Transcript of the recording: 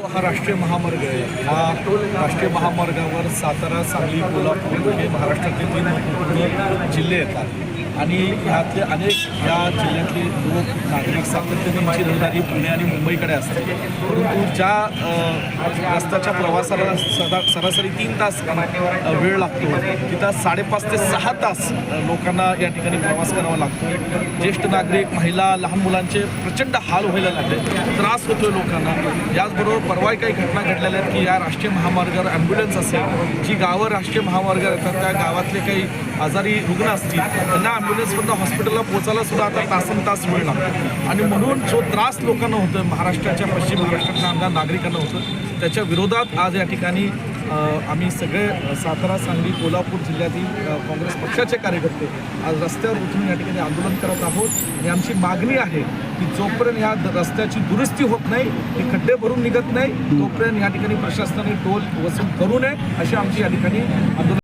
हा राष्ट्रीय महामार्ग आहे. हा राष्ट्रीय महामार्गावर सातारा सांगली कोल्हापूर हे महाराष्ट्रातील तीन जिल्हे येतात. आणि ह्यातले अनेक या जिल्ह्यातले लोक नागरिक सातत्याने माझी रहदारी पुणे आणि मुंबईकडे असते परंतु ज्या रस्त्याच्या प्रवासाला सदा सरासरी तीन तास वेळ लागतो तिथं साडेपाच ते सहा तास लोकांना या ठिकाणी प्रवास करावा लागतो. ज्येष्ठ नागरिक महिला लहान मुलांचे प्रचंड हाल व्हायला लागले. त्रास होतोय लोकांना. याचबरोबर परवा काही घटना घडलेल्या आहेत की या राष्ट्रीय महामार्गावर ॲम्ब्युलन्स असेल. जी गावं राष्ट्रीय महामार्गावर येतात त्या गावातले काही आजारी रुग्ण असतील त्यांना ॲम्ब्युलन्समधनं हॉस्पिटलला पोहोचायला सुद्धा आता तासन तास वेळ लागतो आणि म्हणून जो त्रास लोकांना होतो महाराष्ट्राच्या पश्चिम महाराष्ट्रातल्या आमदार नागरिकांना होतं त्याच्या विरोधात आज या ठिकाणी आम्ही सगळे सातारा सांगली कोल्हापूर जिल्ह्यातील काँग्रेस पक्षाचे कार्यकर्ते आज रस्त्यावर उतरून या ठिकाणी आंदोलन करत आहोत. आणि आमची मागणी आहे की जोपर्यंत ह्या द- रस्त्याची दुरुस्ती होत नाही हे खड्डे भरून निघत नाही तोपर्यंत या ठिकाणी प्रशासनाने टोल वसूल करू नये अशी आमची या ठिकाणी आंदोलन